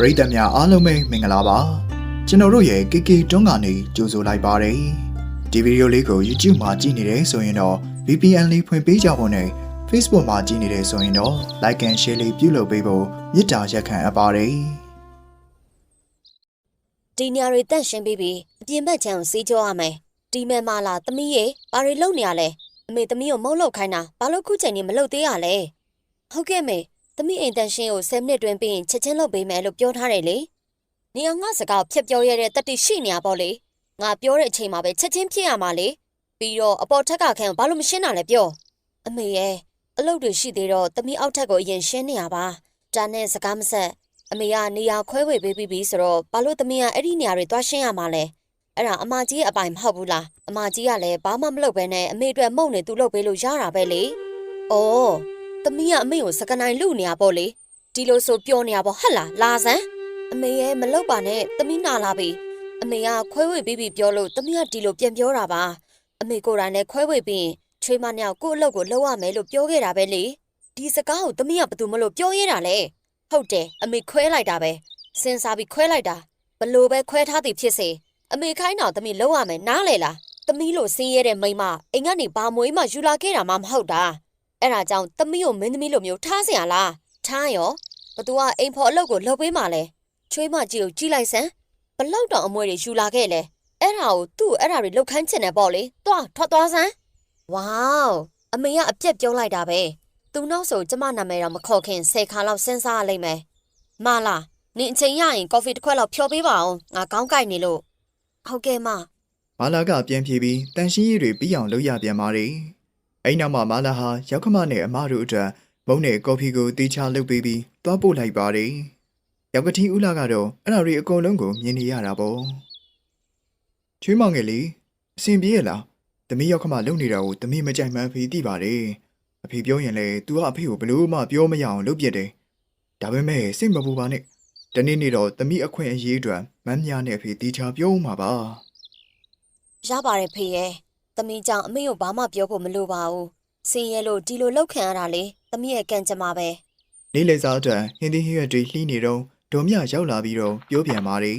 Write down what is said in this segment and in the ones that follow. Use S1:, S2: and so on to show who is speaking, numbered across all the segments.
S1: ပရိသတ်များအားလုံးပဲမင်္ဂလာပါကျွန်တော်တို့ရဲ့ KK တွန်းကနေကြိုဆိုလိုက်ပါတယ်ဒီဗီဒီယိုလေးကို YouTube မှာကြည့်နေတယ်ဆိုရင်တော့ VPN လေးဖွင့်ပေးကြဖို့နဲ့ Facebook မှာကြည့်နေတယ်ဆိုရင်တော့ Like and Share လေးပြုလုပ်ပေးဖို့မေတ္တာရက်ခံအပ်ပါတယ်
S2: ဒီညာတွေတန့်ရှင်းပြီးပြီးအပြင်ဘက်ချမ်းကိုစီးကြောရမယ်ဒီမဲ့မလာသမီးရေဘာတွေလုပ်နေရလဲအမေသမီးကိုမုတ်လောက်ခိုင်းတာဘာလို့ခုချိန်နေမလုပ်သေးရလဲဟုတ်ကဲ့မေ သမီးအိမ်တန့်ရှင်းကို10မိနစ်တွင်ပြီးရင်ချက်ချင်းလုပ်ပေးမယ်လို့ပြောထားတယ်လေနေအောင်ငါစကားကိုဖြတ်ပြောရတဲ့တတိရှိနေရပေါ့လေငါပြောတဲ့အချိန်မှာပဲချက်ချင်းဖြစ်ရမှာလေပြီးတော့အပေါ်ထက်ကခံဘာလို့မရှင်းတာလဲပြောအမေရဲ့အလုပ်တွေရှိသေးတော့သမီးအောက်ထက်ကိုအရင်ရှင်းနေရပါဒါနဲ့စကားမဆက်အမေကနေရာခွဲဝေပေးပြီးပြီဆိုတော့ဘာလို့သမီးကအဲ့ဒီနေရာတွေသွားရှင်းရမှာလဲအဲ့ဒါအမကြီးရဲ့အပိုင်မဟုတ်ဘူးလားအမကြီးကလည်းဘာမှမလုပ်ဘဲနဲ့အမေအတွက်မုံနေသူလုပ်ပေးလို့ရတာပဲလေ။အော် သမီးကအမေကိုစကနိုင်လူနေရပေါ့လေဒီလိုဆိုပြောနေရပေါ့ဟတ်လားလာစမ်းအမေရဲ့မလုပ်ပါနဲ့သမီးနာလာပြီအမေကခွဲဝေပြီးပြီပြောလို့သမီးကဒီလိုပြန်ပြောတာပါအမေကိုယ်တိုင်လည်းခွဲဝေပြီးရင်ချွေးမနှစ်ယောက်ကိုယ့်အလုပ်ကိုလုပ်ရမယ်လို့ပြောခဲ့တာပဲလေဒီစကားကိုသမီးကဘာလို့မလို့ပြောရတာလဲဟုတ်တယ်အမေခွဲလိုက်တာပဲစဉ်းစားပြီးခွဲလိုက်တာဘလို့ပဲခွဲထားသည်ဖြစ်စေအမေခိုင်းတော့သမီးလုံးရမယ်နားလေလားသမီးလိုဆင်းရဲတဲ့မိန်းမအိမ်ကနေဘာမွေးမှယူလာခဲ့တာမှမဟုတ်တာ အဲ့ဒါကြောင့်သမီးကိုမင်းသမီးလိုမျိုးထားစရာလားထားရောဘသူကအိမ်ဖော်အလုပ်ကိုလုပ်ပေးမှလဲချွေးမကြီးကိုကြည်လိုက်စမ်းဘလောက်တောင်အမွေတွေယူလာခဲ့လဲအဲ့ဒါကိုသူ့အဲ့ဒါတွေလှုပ်ခမ်းချင်တယ်ပေါ့လေတွားထွက်သွားစမ်းဝေါအမေကအပြက်ပြုံးလိုက်တာပဲသူနောက်ဆိုကျမနာမည်တော့မခေါ်ခင်ဆယ်ခါလောက်စဉ်းစားရလိမ့်မယ်မလာနင်အချိန်ရရင်ကော်ဖီတစ်ခွက်လောက်ဖြောပေးပါအောင်ငါကောင်းကြိုက်နေလို့ဟုတ်ကဲ့မ
S1: မာလာကပြန်ပြေးပြီးတန်ရှင်းရည်တွေပြီးအောင်လုပ်ရပြန်ပါတယ် အဲ့နောက်မှာမာလာဟာရောက်ခမနဲ့အမတို့အတွက်မုံနဲ့ကော်ဖီကိုတီချလုပ်ပေးပြီးတွားပို့လိုက်ပါတယ်ရောက်ကတိဦးလာကတော့အဲ့ဒါတွေအကုန်လုံးကိုမြင်နေရတာပေါ့ချွေးမောင်ငယ်လေးအဆင်ပြေရလားသမီးရောက်ခမလုံနေတာကိုသမီးမကြိုက်မှန်းဖေးသိပါတယ်အဖေပြောရင်လေ तू ကအဖေကိုဘလို့မှပြောမရအောင်လုပ်ပြတယ်ဒါပေမဲ့စိတ်မပူပါနဲ့တနေ့နေ့တော့သမီးအခွင့်အရေးအတွက်မမ်းမြနဲ့အဖေတီချပြောဦးမှာပါ
S2: ရပါတယ်ဖေရဲ့ သမီးကြောင့်အမေကိုဘာမှပြောဖို့မလိုပါဘူးစင်ရဲလို့ဒီလိုလောက်ခံရတာလေသမီးရဲ့ကံကြမ္မာပဲ
S1: နေ့လည်စာအတွက်ဟင်းသီးဟင်းရွက်တွေလှီးနေတော့ဒေါ်မြရောက်လာပြီးတော့ပြောပြန်ပါတယ်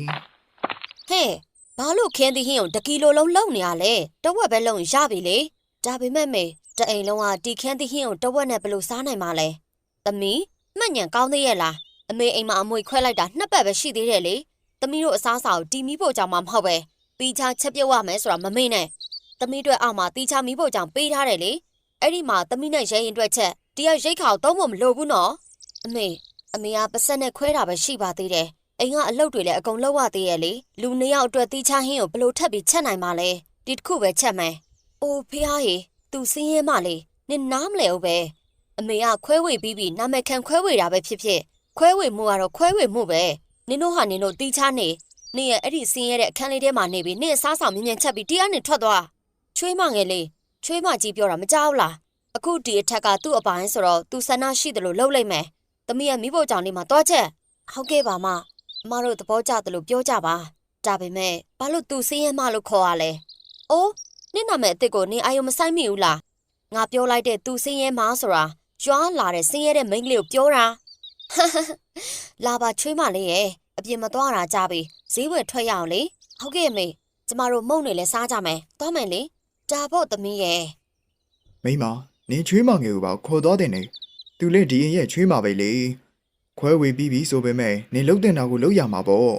S2: ဟဲ့ဘာလို့ခင်းသီးဟင်းကိုတကီလိုလုံးလုံနေရလဲတဝက်ပဲလုံရပြီလေဒါပေမဲ့မေတအိမ်လုံးကဒီခင်းသီးဟင်းကိုတဝက်နဲ့ဘယ်လိုစားနိုင်မှာလဲသမီးမှတ်ညံကောင်းသေးရဲ့လားအမေအိမ်မှာအမွေခွဲလိုက်တာနှစ်ပတ်ပဲရှိသေးတယ်လေသမီးတို့အစားအစာကိုတီမီဖို့ကြောင့်မှမဟုတ်ပဲတီချာချက်ပြုတ်ရမယ်ဆိုတာမမေ့နဲ့ သမီးတို့အောက်မှာတီချာမီဖို့ကြောင့်ပေးထားတယ်လေအဲ့ဒီမှာသမီးနဲ့ရဲရင်အတွက်ချက်တရားရိတ်ခါကိုသုံးဖို့မလိုဘူးနော်အမေအမေကပါဆက်နဲ့ခွဲတာပဲရှိပါသေးတယ်အိမ်ကအလုပ်တွေလည်းအကုန်လုပ်ရသေးရဲ့လေလူနှစ်ယောက်အတွက်တီးချဟင်းကိုဘလို့ထပ်ပြီးချက်နိုင်မှာလဲဒီတစ်ခုပဲချက်မယ်။အိုးဖေဟာရေသူစင်းရဲမလေးနင်နားမလဲဘူးပဲအမေကခွဲဝေပြီးပြီးနာမည်ခံခွဲဝေတာပဲဖြစ်ဖြစ်ခွဲဝေမှုကတော့ခွဲဝေမှုပဲနင်တို့ဟာနင်တို့တီးချနေနင်ရဲ့အဲ့ဒီစင်းရဲတဲ့အခန်းလေးထဲမှာနေပြီးနင်အစားဆောင်မြင်မြန်ချက်ပြီးတရားနဲ့ထွက်သွား ချွေးမငယ်လေးချွေးမကြီးပြောတာမကြောက်လားအခုဒီအထက်ကသူ့အပိုင်းဆိုတော့သူဆန္ဒရှိတယ်လို့လှုပ်လိုက်မယ်သမီးရဲ့မိဖို့ကြောင့်လေးမှာတွားချက်ဟုတ်ကဲ့ပါမအမတို့သဘောကျတယ်လို့ပြောကြပါဒါပေမဲ့ဘာလို့သူစင်းရဲမလို့ခေါ်ရလဲ။အိုးနင့်နာမည်အစ်စ်ကိုနင်အာယုံမဆိုင်မိဘူးလား။ငါပြောလိုက်တဲ့သူစင်းရဲမဆိုတာရွာလာတဲ့စင်းရဲတဲ့မိန်းကလေးကိုပြောတာ။လာပါချွေးမလေးရဲ့အပြင်မသွားတာကြပြီဈေးဝယ်ထွက်ရအောင်လေ။ဟုတ်ကဲ့မေကျမတို့မုံနေလဲစားကြမယ်။သွားမယ်လေ။ ဒါဖို့သမီးရဲ့
S1: မိမနင်ချွေးမငယ်ကိုပါခေါ်တော့တယ်နေသူလည်းဒီရင်ရဲ့ချွေးမပဲလေခွဲဝေပြီးပြီဆိုပေမဲ့နင်လှုပ်တဲ့နာကိုလှုပ်ရမှာပေါ့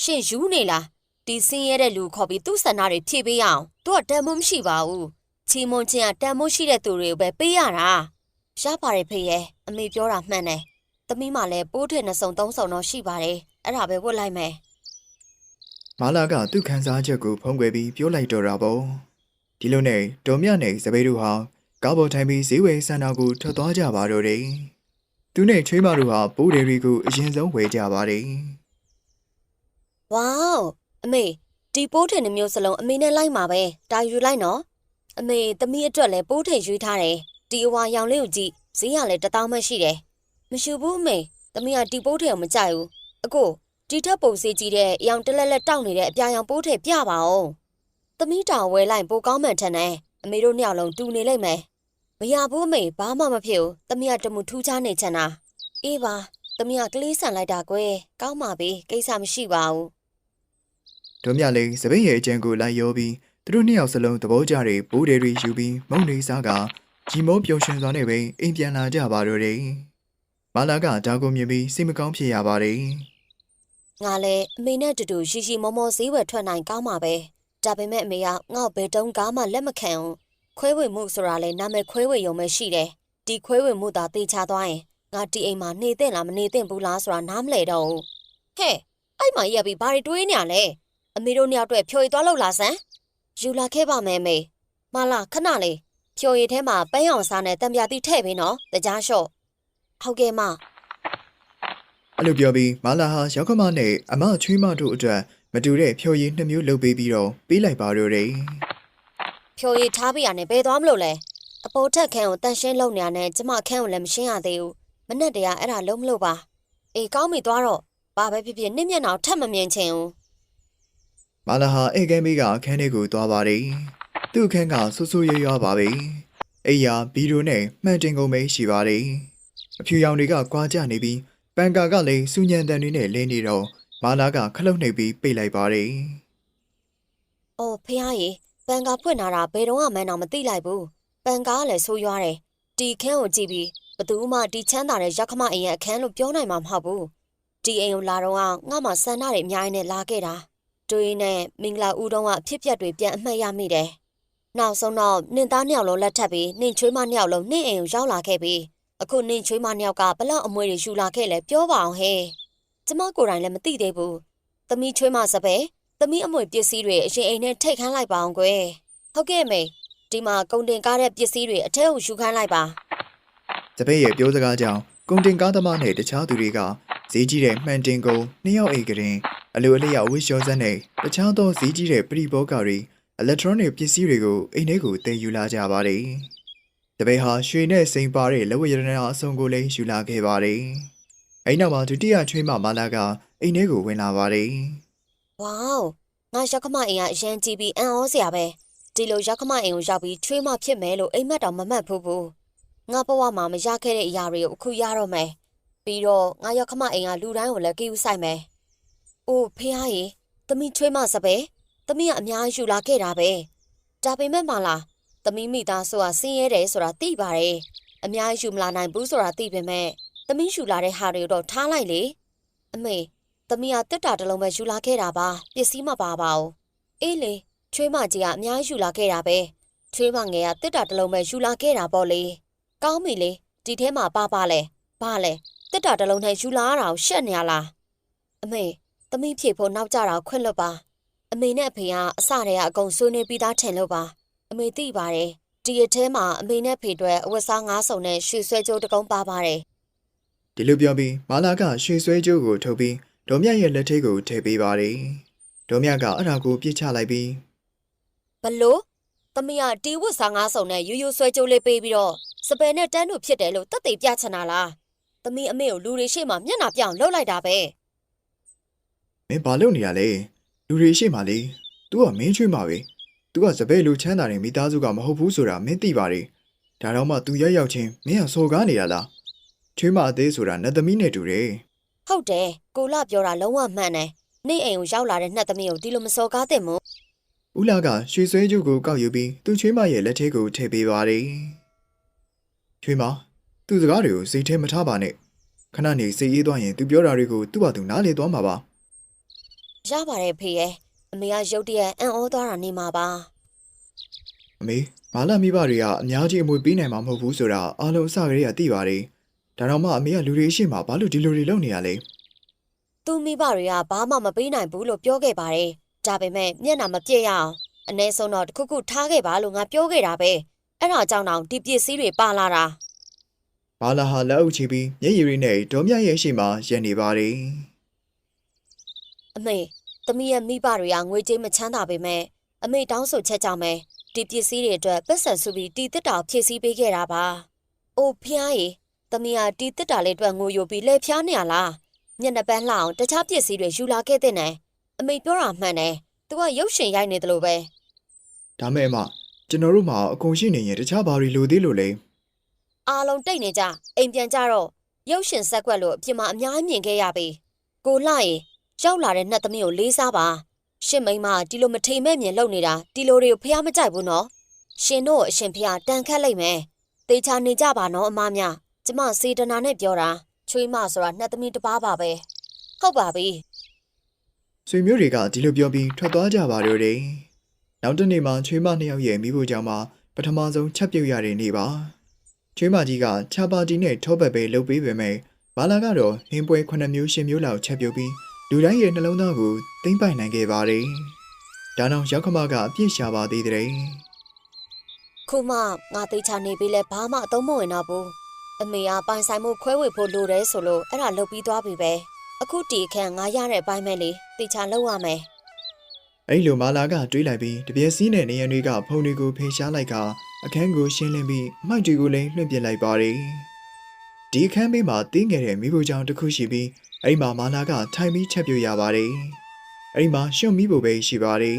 S2: ရှင်ယူနေလားဒီစင်းရဲတဲ့လူခေါ်ပြီးသူ့ဆန္ဒတွေဖြည့်ပေးရအောင်သူကတန်မိုးမရှိပါဘူးချီမွန်ချင်းကတန်မိုးရှိတဲ့သူတွေကိုပဲပေးရတာရပါတယ်ဖေရဲ့အမေပြောတာမှန်တယ်သမီးမှလည်းပိုးထည့်နှစ်စုံသုံးစုံတော့ရှိပါတယ်အဲ့ဒါပဲဝတ်လိုက်မယ်
S1: မာလာကသူ့ခန်းစားချက်ကိုဖုံးကွယ်ပြီးပြောလိုက်တော့တာပေါ့ ဒီလိုနဲ့ဒေါ်မြနဲ့စပယ်တို့ဟာကားပေါ်ထိုင်ပြီးဈေးဝယ်ဆန္ဒကိုထွက်သွားကြပါတော့တယ်သူနဲ့ချွေးမတို့ဟာပိုးတယ်တွေကိုအရင်ဆုံးဝယ်ကြပါတယ်
S2: ဝေါအမေဒီပိုးထည့်နှစ်မျိုးစလုံးအမေနဲ့လိုက်မှာပဲဒါယူလိုက်နော်အမေသမီးအတွက်လည်းပိုးထည့်ရွေးထားတယ်ဒီအဝါရောင်လေးကိုကြည့်ဈေးကလည်းတစ်တောင်းမှရှိတယ်မရှိဘူးအမေသမီးကဒီပိုးထည့်ကိုမကြိုက်ဘူးအကိုဒီထက်ပုံစေးကြီးတဲ့အယောင်တလက်လက်တောက်နေတဲ့အပြာရောင်ပိုးထည့်ပြပါအောင်။ သမီးတောင်ဝဲလိုက်ပိုကောင်းမှန်ထန်တယ်။အမေတို့နှစ်ယောက်လုံးတူနေလိမ့်မယ်။မရဘူးအမေဘာမှမဖြစ်ဘူး။သမီးကတမှုထူးခြားနေချင်တာ။အေးပါသမီးကကလေးဆန်လိုက်တာကွယ်ကောင်းပါပြီကိစ္စမရှိပါဘူး
S1: တို့မြလည်းစပင်းရဲ့အကြံကိုလိုက်ရောပြီးသူတို့နှစ်ယောက်စလုံးသဘောကျတဲ့ဘိုးတွေတွေယူပြီးမုံနေစားကဂျီမောပျော်ရွှင်စွာနဲ့ပဲအိမ်ပြန်လာကြပါတော့တယ်မာလာကဒါကိုမြင်ပြီးစိတ်မကောင်းဖြစ်ရပါတယ်
S2: ငါလည်းအမေနဲ့အတူတူရှိရှိမောမောဈေးဝယ်ထွက်နိုင်ကောင်းပါပဲ ဒါပေမဲ့အမေကငါ့ကိုဘယ်တုန်းကမှလက်မခံဘူးခွဲဝေမှုဆိုတာလေနာမည်ခွဲဝေရုံပဲရှိတယ်ဒီခွဲဝေမှုသာတေချာသွားရင်ငါဒီအိမ်မှာနေသင့်လားမနေသင့်ဘူးလားဆိုတာနားမလဲတော့ဘူးဟဲ့အဲ့မှာရက်ပြီးဘာတွေတွေးနေရလဲအမေတို့နှစ်ယောက်အတွက်ဖြိုရည်သွားလို့လားဆန်းယူလာခဲ့ပါမယ်မေမလာခဏလေးဖြိုရည်ထဲမှာပန်းရောင်စားနဲ့တံပြာတိထည့်ပေးနော်တကြားလျှော့ဟုတ်ကဲ့မ
S1: အဲ့လိုပြောပြီးမာလာဟာရောက်ခမနဲ့အမချွေးမတို့အတွက် မတူတဲ့ဖြိုရည်နှစ်မျိုးလုပ်ပေးပြီးတော့ပေးလိုက်ပါတော့တယ်
S2: ဖြိုရည်ထားပြရနဲ့ဘယ်သွားမလို့လဲအပေါ်ထက်ခန်းကိုတန်ရှင်းလုပ်နေရနဲ့ကျမခန်းကိုလည်းမရှင်းရသေးဘူးမနဲ့တည်းကအဲ့ဒါလုံးမလို့ပါအေးကောင်းပြီသွားတော့ဘာပဲဖြစ်ဖြစ်နင့်မျက်နှာကိုထပ်မမြင်ချင်ဘူး
S1: မာလာဟာဧကမ်းမေးကအခန်းထဲကိုသွားပါတယ်သူ့အခန်းကဆူဆူရွရွပါပဲအိယာဘီရိုနဲ့မှန်တင်ကုန်ပဲရှိပါတယ်အဖြူရောင်တွေကကွာကြနေပြီးပန်ကာကလည်းစူညံတန်တွေနဲ့လင်းနေတော့ မာလာကခလုတ်နှိပ်ပြီးပိတ်လိုက်ပါတယ်
S2: အော်ဖះရေပန်ကာဖွင့်လာတာဘယ်တော့မှမန်းတော့မသိလိုက်ဘူးပန်ကာကလည်းဆိုးရွားတယ်ဒီခန်းကိုကြည့်ပြီးဘသူမှဒီချမ်းသာတဲ့ရက်ခမအိမ်ရဲ့အခန်းလို့ပြောနိုင်မှာမဟုတ်ဘူးဒီအိမ်ကိုလာတော့ကငါမှဆန္ဒတွေအများကြီးနဲ့လာခဲ့တာတွေးနဲ့မင်္ဂလာဦးတုံးကအဖြစ်ပြက်တွေပြန်အမှတ်ရမိတယ်နောက်ဆုံးတော့နင်သားနှစ်ယောက်လုံးလက်ထပ်ပြီးနင်ချွေးမနှစ်ယောက်လုံးနင့်အိမ်ကိုရောက်လာခဲ့ပြီးအခုနင်ချွေးမနှစ်ယောက်ကဘလောက်အမွေတွေယူလာခဲ့လဲပြောပါအောင်ဟဲ့ ကျမကိုယ်တိုင်လည်းမသိသေးဘူးသမီးချွေးမစပယ်သမီးအမွေပစ္စည်းတွေအရင်အိမ်နဲ့ထိတ်ခန်းလိုက်ပါအောင်ကွယ်ဟုတ်ကဲ့မေဒီမှာကုန်တင်ကားတဲ့ပစ္စည်းတွေအထက်ကိုယူခန်းလိုက်ပါ
S1: တပည့်ရဲ့ပြောစကားကြောင့်ကုန်တင်ကားသမားနဲ့တခြားသူတွေကဈေးကြီးတဲ့မှန်တင်ကုန်နှစ်ယောက်အိတ်ကရင်အလိုအလျောက်ဝှရှောစက်နဲ့တခြားသောဈေးကြီးတဲ့ပရိဘောဂတွေအီလက်ထရောနစ်ပစ္စည်းတွေကိုအိမ်ထဲကိုတင်ယူလာကြပါတယ်။တပည့်ဟာရွှေနဲ့စိန်ပါတဲ့လက်ဝတ်ရတနာအစုံကိုလည်းယူလာခဲ့ပါတယ်။ အဲဒီနောက်မှာဒုတိယချွေးမမာလာကအိမ်ထဲကိုဝင်လာပါတယ်
S2: ဝေါငါရောက်ခမအိမ်ကအရန်ကြည့်ပြီးအံ့ဩစရာပဲဒီလိုရောက်ခမအိမ်ကိုရောက်ပြီးချွေးမဖြစ်မယ်လို့အိမ်မက်တော်မမှတ်ဘူးဘူးငါဘဝမှာမရခဲ့တဲ့အရာတွေကိုအခုရတော့မယ်ပြီးတော့ငါရောက်ခမအိမ်ကလူတိုင်းကိုလည်းကြည့်ဥဆိုင်မယ်အိုးဖေးဟာရေသမီးချွေးမစပယ်သမီးကအများကြီးယူလာခဲ့တာပဲဒါပေမဲ့မလားသမီးမိသားစုကဆင်းရဲတယ်ဆိုတာသိပါတယ်အများကြီးယူမလာနိုင်ဘူးဆိုတာသိပေမဲ့ သမီးယူလာတဲ့ဟာတွေကိုတော့ထားလိုက်လေအမေသမီးကတက်တာတစ်လုံးပဲယူလာခဲ့တာပါပစ္စည်းမပါပါဘူးအေးလေချွေးမကြီးကအများကြီးယူလာခဲ့တာပဲချွေးမငယ်ကတက်တာတစ်လုံးပဲယူလာခဲ့တာပေါ့လေကောင်းပြီလေဒီထဲမှာပါပါလဲဘာလဲတက်တာတစ်လုံးနဲ့ယူလာရတာကိုရှက်နေရလားအမေသမီးဖြေဖို့နောက်ကြတာကိုခွင့်လွတ်ပါအမေနဲ့အဖေကအစတည်းကအကုန်ဆွေးနွေးပြီးသားထင်လို့ပါအမေသိပါတယ်ဒီအထဲမှာအမေနဲ့ဖေအတွက်အဝတ်စားငါးစုံနဲ့ရွှေဆွဲကြိုးတစ်ကုန်းပါပါတယ်။
S1: ဒီလိုပြောပြီးမာလာကရွှေဆွဲကြိုးကိုထုတ်ပြီးဒေါ်မြတ်ရဲ့လက်ထဲကိုထည့်ပေးပါတယ်။ဒေါ်မြတ်ကအဲ့ဒါကိုပြစ်ချလိုက်ပြီး
S2: ဘလို့သမီးကတီဝတ်စားငါးစုံနဲ့ရိုးရိုးဆွဲကြိုးလေးပေးပြီးတော့စပယ်နဲ့တန်းတို့ဖြစ်တယ်လို့တက်သိပြချင်တာလားသမီးအမေကိုလူတွေရှေ့မှာမျက်နှာပြောင်လှုပ်လိုက်တာပဲ
S1: မင်းဘာလုပ်နေရလဲလူတွေရှိမှလေ तू ကမင်းချွေးမှာပဲ तू ကစပယ်လူချမ်းသာတဲ့မိသားစုကမဟုတ်ဘူးဆိုတာမင်းသိပါတယ်ဒါတော့မှ तू ရောက်ရောက်ချင်းမင်းကစော်ကားနေတာလား ချွေးမအသေးဆိုတာနတ်သမီးနဲ့တူတယ်
S2: ဟုတ်တယ်ကိုလာပြောတာလုံးဝမှန်တယ်နေ့အိမ်ကိုရောက်လာတဲ့နှက်သမီးကိုဒီလိုမစော်ကားသင့်ဘူး
S1: ဦးလာကရွှေဆွဲကျုပ်ကိုကောက်ယူပြီးသူ့ချွေးမရဲ့လက်ထဲကိုထည့်ပေးပါတယ်ချွေးမသူ့စကားတွေကိုစိတ်ထဲမထားပါနဲ့ခဏနေစိတ်အေးသွားရင် तू ပြောတာတွေကိုသူ့ဘာသူနားလေသွားမှာပါ
S2: ရပါတယ်ဖေရဲ့အမေကရုတ်တရက်အံ့ဩသွားတာနေမှာပါ
S1: အမေမာလာမိဘတွေကအများကြီးအမွေပေးနိုင်မှာမဟုတ်ဘူးဆိုတာအားလုံးအစကတည်းကသိပါတယ် ဒါတော့မှအမေကလူတွေရှိမှဘာလို့ဒီလိုတွေလုပ်နေရလဲ
S2: သူမိဘတွေကဘာမှမပေးနိုင်ဘူးလို့ပြောခဲ့ပါတယ်ဒါပေမဲ့မျက်နှာမပြည့်ရအောင်အ ਨੇ ဆုံးတော့တစ်ခုခုထားခဲ့ပါလို့ငါပြောခဲ့တာပဲအဲ့ဒါကြောင့်တော့ဒီပစ္စည်းတွေပါလာတာ
S1: မာလာဟာလက်အုပ်ချပြီးမျက်ရည်တွေနဲ့ဒေါ်မြရဲ့ရှိမှရက်နေပါတယ်
S2: အမေသမီးရဲ့မိဘတွေကငွေကြေးမချမ်းသာပေမဲ့အမေတောင်းဆိုချက်ကြောင့်ပဲဒီပစ္စည်းတွေအတွက်ပတ်စံစုပြီးတီတစ်တာကိုဖြည့်ဆည်းပေးခဲ့တာပါ။အိုဖျားရီ သမီးကတီတစ်တာလေးအတွက်ငိုယိုပြီးလဲဖျားနေရလား။မျက်နှာပန်းလှအောင်တခြားပစ္စည်းတွေယူလာခဲ့တဲ့နဲ့အမေပြောတာမှန်တယ်။ तू ကရုပ်ရှင်ရိုက်နေတယ်လို့ပဲ
S1: ဒါမဲ့အမကျွန်တော်တို့မှာအကုန်ရှိနေရင်တခြားဘာတွေလိုသေးလို့လဲ။
S2: အားလုံးတိတ်နေကြအိမ်ပြန်ကြတော့ရုပ်ရှင်ဇက်ကွက်လို့အပြင်မှာအများကြီးမြင်ခဲ့ရပြီကိုလှရေရောက်လာတဲ့နှက်သမီးကိုလေးစားပါရှင်မိန်းမဒီလိုမထိမ်မဲ့မြင်လုပ်နေတာဒီလိုတွေကိုဖះမကြိုက်ဘူးနော်ရှင်တို့ကိုအရှင်ဖះတန်ခတ်လိုက်မယ်တေချာနေကြပါနော်အမမြ ကျမစေတနာနဲ့ပြောတာချွေးမဆိုတာနှက်သမီးတစ်ပါးပါပဲဟုတ်ပါပြီ
S1: ဆွေမျိုးတွေကဒီလိုပြောပြီးထွက်သွားကြပါတော့တယ်နောက်တစ်နေ့မှာချွေးမနှစ်ယောက်ရဲ့မိဖို့ကြောင့်မှပထမဆုံးချက်ပြုတ်ရတဲ့နေ့ပါချွေးမကြီးကချာပါတီနဲ့ထောပတ်ပဲလှုပ်ပေးပေမဲ့မာလာကတော့ဟင်းပွဲခုနှစ်မျိုးရှင်မျိုးလောက်ချက်ပြုတ်ပြီးလူတိုင်းရဲ့နှလုံးသားကိုသိမ့်ပိုက်နိုင်ခဲ့ပါတယ်ဒါနောက်ရောက်ခမကအပြည့်ရှာပါသေးတယ်
S2: ခုမှငါတေချာနေပြီလဲဘာမှအသုံးမဝင်တော့ဘူး အမေကပိုင်ဆိုင်မှုခွဲဝေဖို့လိုတယ်ဆိုလို့အဲ့ဒါလုပ်ပြီးသွားပြီပဲအခုတီအခန့်ငါရတဲ့အပိုင်းမဲ့လေတေချာလုပ်ရမယ်
S1: အဲ့လိုမာလာကတွေးလိုက်ပြီးတပြက်စီးနဲ့နေရန်တွေကဖုန်တွေကိုဖေရှားလိုက်ကအခန်းကိုရှင်းလင်းပြီးအမိုက်တွေကိုလည်းလွှင့်ပစ်လိုက်ပါတယ်ဒီအခန်းဘေးမှာတင်းငယ်တဲ့မိဖို့ကြောင့်တစ်ခုရှိပြီးအဲ့ဒီမှာမာလာကထိုင်ပြီးချက်ပြုတ်ရပါတယ်အဲ့ဒီမှာရှုံမိဖို့ပဲရှိပါတယ်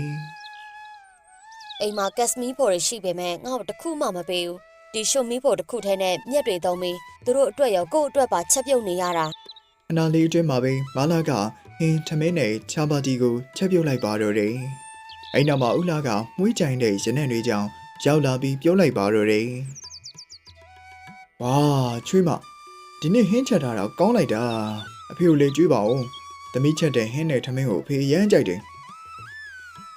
S2: အိမ်မှာကက်စမီဖို့ရရှိပေမဲ့ငါ့ကိုတစ်ခုမှမပေးဘူး ဒီရှုံမီဖို့တစ်ခုထဲနဲ့မြက်တွေသုံးပြီးသူတို့အတွက်ရောကိုယ့်အတွက်ပါချက်ပြုတ်နေရတာ
S1: အနာလေးအတွင်းမှာပဲမာလာကဟင်းထမင်းနဲ့ချာပါတီကိုချက်ပြုတ်လိုက်ပါတော့တယ်အဲ့နောက်မှာဥလာကမွေးကြိုင်တဲ့ရနံ့တွေကြောင့်ရောက်လာပြီးပြောလိုက်ပါတော့တယ်ဝါချွေးမဒီနေ့ဟင်းချက်ထားတာကောင်းလိုက်တာအဖေကိုလည်းကြွေးပါဦးသမီးချက်တဲ့ဟင်းနဲ့ထမင်းကိုအဖေအရမ်းကြိုက်တယ်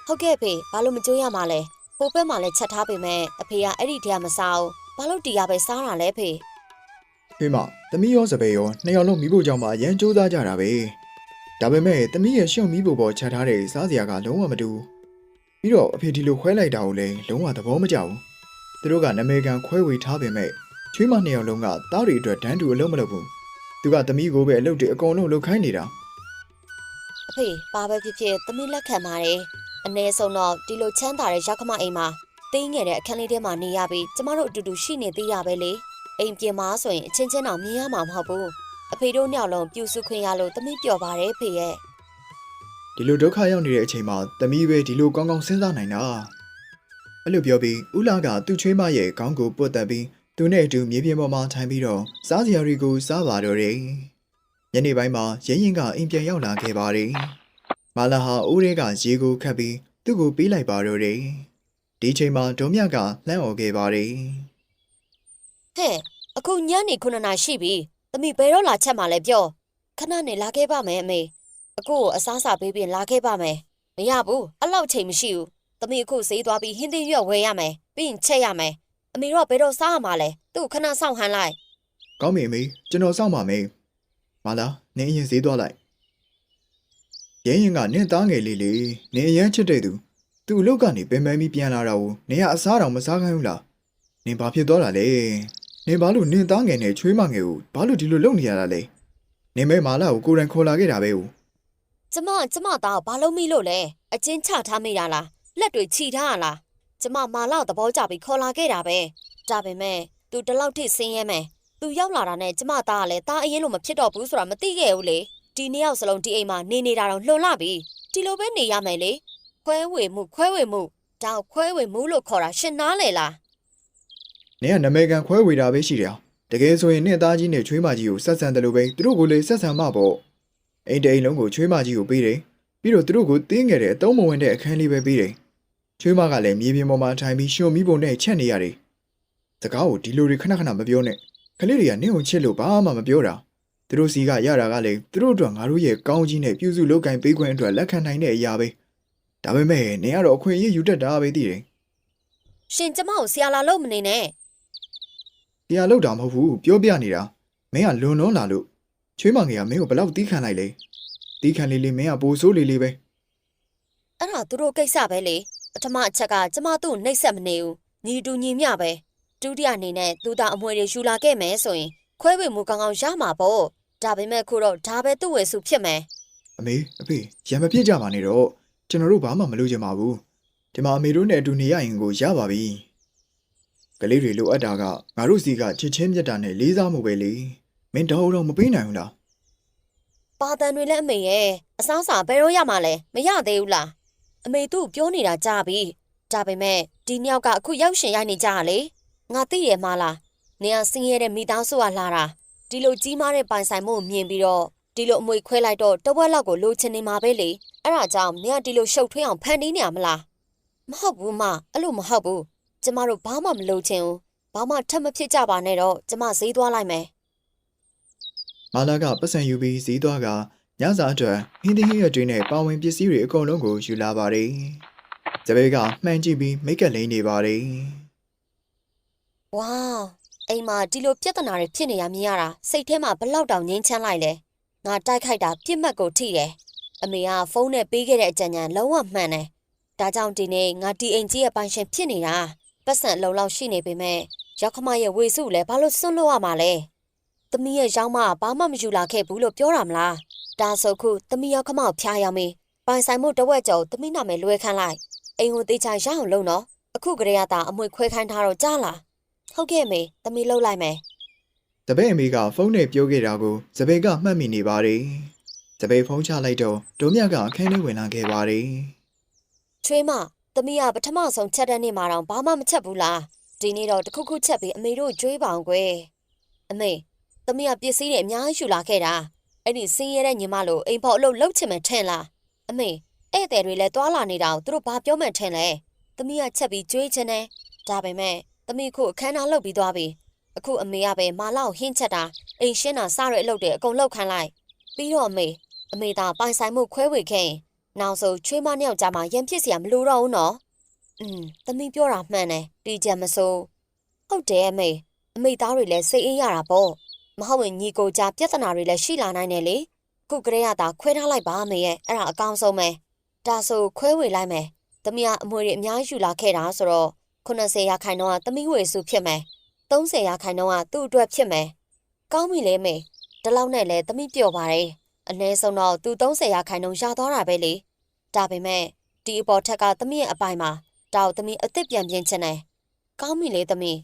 S2: ဟုတ်ကဲ့ဖေဘာလို့မကြိုးရမှာလဲဟိုဘက်မှာလည်းချက်ထားပေမဲ့အဖေကအဲ့ဒီတည်းကမစားဘူး ဘာလို့တီးရပဲစားတာလဲဖေ
S1: ဖေးမသမီးရောစပယ်ရောနှစ်ယောက်လုံးမိဖို့ကြောင့်မှအရန်ကြိုးစားကြတာပဲဒါပေမဲ့သမီးရဲ့ရှုံမိဖို့ပေါ်ချက်ထားတဲ့စားစရာကလုံးဝမတူဘူးပြီးတော့အဖေဒီလိုခွဲလိုက်တာကိုလည်းလုံးဝသဘောမကျဘူးသူတို့ကနာမည်ကန်ခွဲဝေထားပေမဲ့ချွေးမနှစ်ယောက်လုံးကတားတွေအတွက်ဒန်းတူအလုံးမလုပ်ဘူးသူကသမီးကိုပဲအလုပ်တွေအကုန်လုံးလုပ်ခိုင်းနေတာ
S2: အဖေဘာပဲဖြစ်ဖြစ်သမီးလက်ခံပါတယ်အ ਨੇ ဆုံးတော့ဒီလိုချမ်းသာတဲ့ရောက်ခမအိမ်မှာ တင်းငယ်တဲ့အခန်းလေးထဲမှာနေရပြီးကျမတို့အတူတူရှိနေသေးရပဲလေအိမ်ပြင်မှာဆိုရင်အချင်းချင်းတော့မြင်ရမှာမဟုတ်ဘူးအဖေတို့ညောင်လုံးပြူစုခွင့်ရလို့သမီးပျော်ပါတယ်ဖေရဲ့
S1: ဒီလိုဒုက္ခရောက်နေတဲ့အချိန်မှာသမီးပဲဒီလိုကောင်းကောင်းစဉ်းစားနိုင်တာအဲ့လိုပြောပြီးဦးလာကသူ့ချွေးမရဲ့ခေါင်းကိုပုတ်တက်ပြီးသူနဲ့အတူမြေပြင်ပေါ်မှာထိုင်ပြီးတော့စားစရာတွေကိုစားပါတော့တယ်ညနေပိုင်းမှာရင်းရင်ကအိမ်ပြန်ရောက်လာခဲ့ပါတယ်မာလာဟာအိုးရဲကရေကိုခတ်ပြီးသူ့ကိုပေးလိုက်ပါတော့တယ် ဒီချိန်မှာဒေါမြကလှမ်းអော်ခဲ့ပါတယ်
S2: ဟဲ့အခုညနေ9နာရီရှိပြီသမီးဘယ်တော့လာချက်မှာလဲပြောခဏနေလာခဲ့ပါမယ်အမေအခုကိုအစားစာပေးပြီးလာခဲ့ပါမယ်မရဘူးအဲ့လောက်ချိန်မရှိဘူးသမီးအခုဈေးသွားပြီးဟင်းသီးရွက်ဝယ်ရမယ်ပြီးရင်ချက်ရမယ်အမေတော့ဘယ်တော့စားရမှာလဲသူ့ကိုခဏဆောင်ဟန်လိုက်
S1: ကောင်းပြီအမေကျွန်တော်စောင့်ပါမယ်မာလာနင်းအရင်ဈေးသွားလိုက်ရင်းရင်ကနင်းသားငယ်လေးလေးနင်းအရန်ချစ်တဲ့သူ သူ့အလုပ်ကနေပင်ပန်းပြီးပြန်လာတာကိုနင်းကအစားတောင်မစားခိုင်းဘူးလားနင်းဘာဖြစ်သွားတာလဲနင်းဘာလို့နင်းသားငယ်နဲ့ချွေးမငယ်ကိုဘာလို့ဒီလိုလုပ်နေရတာလဲနင်းမဲမာလာကိုကိုယ်တိုင်ခေါ်လာခဲ့တာပဲဦး
S2: ကျမကျမသားကိုဘာလို့မိလို့လဲအချင်းချထားမိတာလားလက်တွေခြိထားရလားကျမမာလောက်သဘောကျပြီးခေါ်လာခဲ့တာပဲဒါပေမဲ့ तू တလောက်ထိဆင်းရဲမယ် तू ရောက်လာတာနဲ့ကျမသားကလည်းသားအရင်လိုမဖြစ်တော့ဘူးဆိုတာမသိခဲ့ဘူးလေဒီနှစ်ယောက်စလုံးဒီအိမ်မှာနေနေတာတော့လှုံလာပြီဒီလိုပဲနေရမယ်လေ ခွဲဝေမှုခွဲဝေမှုဒါကိုခွဲဝေမှုလို့ခေါ်တာရှင်နားလေလား
S1: နင်းကနမေကန်ခွဲဝေတာပဲရှိတယ်တကယ်ဆိုရင်နင်းသားကြီးနဲ့ချွေးမကြီးကိုဆက်ဆံတယ်လို့ပဲသူတို့ကိုလည်းဆက်ဆံမှာပေါ့အိမ်တိန်လုံးကိုချွေးမကြီးကိုပေးတယ်ပြီးတော့သူတို့ကိုတင်းငယ်တဲ့အတုံးမဝင်တဲ့အခန်းလေးပဲပေးတယ်ချွေးမကလည်းမြေပြင်ပေါ်မှာထိုင်ပြီးရှုံမိပုံနဲ့ချက်နေရတယ်စကားကိုဒီလိုတွေခဏခဏမပြောနဲ့ကလေးတွေကနင်းကိုချစ်လို့ဘာမှမပြောတာသူတို့စီကရတာကလည်းသူတို့အတွက်ငါတို့ရဲ့ကောင်းကြီးနဲ့ပြုစုလုပ်ကင်ပေးခွင့်အတွက်လက်ခံနိုင်တဲ့အရာပဲ ဒါပေမဲ့နင်းကတော့အခွင့်အရေးယူတတ်တာပဲသိတယ်
S2: ရှင်ကျမကိုဆရာလာလို့မနေနဲ့
S1: တရားလောက်တာမဟုတ်ဘူးပြောပြနေတာမင်းကလွန်လွန်းလာလို့ချွေးမငယ်ကမင်းကိုဘလောက်တီးခံလိုက်လဲတီးခံလေးလေးမင်းကပိုဆိုးလေးလေးပဲ
S2: အဲ့ဒါသူတို့ကိစ္စပဲလေပထမအချက်ကကျမသူ့ကိုနှိပ်စက်မနေဘူးညီတူညီမျှပဲဒုတိယအနေနဲ့သူသားအမွေတွေယူလာခဲ့မယ်ဆိုရင်ခွဲဝေမှုကောင်းကောင်းရမှာပေါ့ဒါပေမဲ့ခုတော့ဒါပဲသူ့ဝယ်စုဖြစ်မယ်
S1: အမေအဖေရံမဖြစ်ကြပါနဲ့တော့ ကျွန်တော်တို့ဘာမှမလုပ်ချင်ပါဘူးဒီမှာအမေတို့နဲ့အတူနေရရင်ကိုရပါပြီကလေးတွေလိုအပ်တာကငါတို့စီကချစ်ချင်းမြတ်တာနဲ့လေးစားမှုပဲလေမင်းတော့တော့မပေးနိုင်ဘူးလား
S2: ပါတန်တွေလည်းအမေရဲ့အစားစာဘယ်တော့ရမှာလဲမရသေးဘူးလားအမေသူ့ကိုပြောနေတာကြားပြီဒါပေမဲ့ဒီနှစ်ယောက်ကအခုရောက်ရှင်ရိုက်နေကြရလေငါသိရမှာလားနေရဆင်းရဲတဲ့မိသားစုကလာတာဒီလိုကြီးမားတဲ့ပိုင်ဆိုင်မှုကိုမြင်ပြီးတော့ ဒီလိုအမွေခွဲလိုက်တော့တဝက်လောက်ကိုလိုချင်နေမှာပဲလေအဲ့ဒါကြောင့်မင်းကဒီလိုရှုပ်ထွေးအောင်ဖန်တီးနေရမလားမဟုတ်ဘူးမအဲ့လိုမဟုတ်ဘူးကျမတို့ဘာမှမလိုချင်ဘူးဘာမှထပ်မဖြစ်ကြပါနဲ့တော့ကျမဈေးသွားလိုက်မယ်
S1: မာလာကပတ်စံယူပြီးဈေးသွားကညစာအတွက်ဟင်းသီးဟင်းရွက်တွေနဲ့ပါဝင်ပစ္စည်းတွေအကုန်လုံးကိုယူလာပါတယ်။တပည့်ကမှန်ကြည့်ပြီးမိတ်ကပ်လိမ့်နေပါတယ်
S2: ဝါအိမ်မှာဒီလိုပြဿနာတွေဖြစ်နေရမြင်ရတာစိတ်ထဲမှာဘလောက်တောင်ငြင်းချမ်းလိုက်လဲ ငါတိုက်ခိုက်တာပြစ်မှတ်ကိုထိတယ်အမေကဖုန်းနဲ့ပေးခဲ့တဲ့အကြံဉာဏ်လုံးဝမှန်တယ်ဒါကြောင့်ဒီနေ့ငါဒီအိမ်ကြီးရဲ့ပိုင်ရှင်ဖြစ်နေတာပတ်စံအလုံးလောက်ရှိနေပေမဲ့ရောက်ခမရဲ့ဝေစုလည်းဘာလို့စွန့်လို့ရမှာလဲသမီးရဲ့ရောင်းမကဘာမှမယူလာခဲ့ဘူးလို့ပြောတာမလားဒါဆိုခုသမီးရောက်ခမကိုဖျားရောက်မင်းပိုင်ဆိုင်မှုတစ်ဝက်ကျော်သမီးနာမည်လွဲခန့်လိုက်အိမ်ကိုတေချာရအောင်လုပ်နော်အခုကလေးကတာအမွေခွဲခိုင်းထားတော့ကြားလားဟုတ်ကဲ့မေသမီးလှုပ်လိုက်မယ်။
S1: တပည့်အမေကဖုန်းနဲ့ပြောခဲ့တာကိုတပည့်ကမှတ်မိနေပါတယ်။တပည့်ဖုန်းချလိုက်တော့ဒုံမြကအခန်းထဲဝင်လာခဲ့ပါတယ်
S2: ချွေးမသမီးကပထမဆုံးချက်တဲ့နေ့မှာတော့ဘာမှမချက်ဘူးလားဒီနေ့တော့တစ်ခုခုချက်ပြီးအမေတို့ကြွေးပါအောင်ကွယ်အမေသမီးကပစ္စည်းတွေအများကြီးယူလာခဲ့တာအဲ့ဒီစင်းရဲတဲ့ညီမလိုအိမ်ဖော်အလုပ်လုပ်ချင်မှထင်လားအမေဧည့်သည်တွေလည်းတွာလာနေတာကိုသူတို့ဘာပြောမှထင်လဲသမီးကချက်ပြီးကြွေးချင်တယ်ဒါပေမဲ့သမီးခုအခမ်းအနားလုပ်ပြီးသွားပြီ အခုအမေကပဲမာလာကိုဟင်းချက်တာအိမ်ရှင်းတာစရဲအလုပ်တွေအကုန်လုပ်ခံလိုက်ပြီးတော့အမေအမေသာပိုင်ဆိုင်မှုခွဲဝေခဲ့ရင်နောက်ဆုံးချွေးမနှစ်ယောက်ကြားမှာရန်ဖြစ်စရာမလိုတော့ဘူးနော်อืมသမီးပြောတာမှန်တယ်တီးချက်မစိုးဟုတ်တယ်အမေအမေသားတွေလည်းစိတ်အေးရတာပေါ့မဟုတ်ရင်ညီကိုကြားပြဿနာတွေလည်းရှိလာနိုင်တယ်လေခုကလေးကသာခွဲထားလိုက်ပါအမေရဲ့အဲ့ဒါအကောင်းဆုံးပဲဒါဆိုခွဲဝေလိုက်မယ်သမီးကအမွေတွေအများကြီးယူလာခဲ့တာဆိုတော့80ရာခိုင်နှုန်းကသမီးဝေစုဖြစ်မယ် 30ရာခိုင်နှုန်းကသူ့အတွက်ဖြစ်မယ်။ကောင်းပြီလေအမေ။ဒီလောက်နဲ့လည်းသမီးပျော်ပါတယ်။အနည်းဆုံးတော့သူ30ရာခိုင်နှုန်းရသွားတာပဲလေ။ဒါပေမဲ့ဒီအပေါ်ထက်ကသမီးရဲ့အပိုင်မှာဒါကိုသမီးအစ်စ်ပြန်ပြင်ချင်တယ်။ကောင်းပြီလေသမီး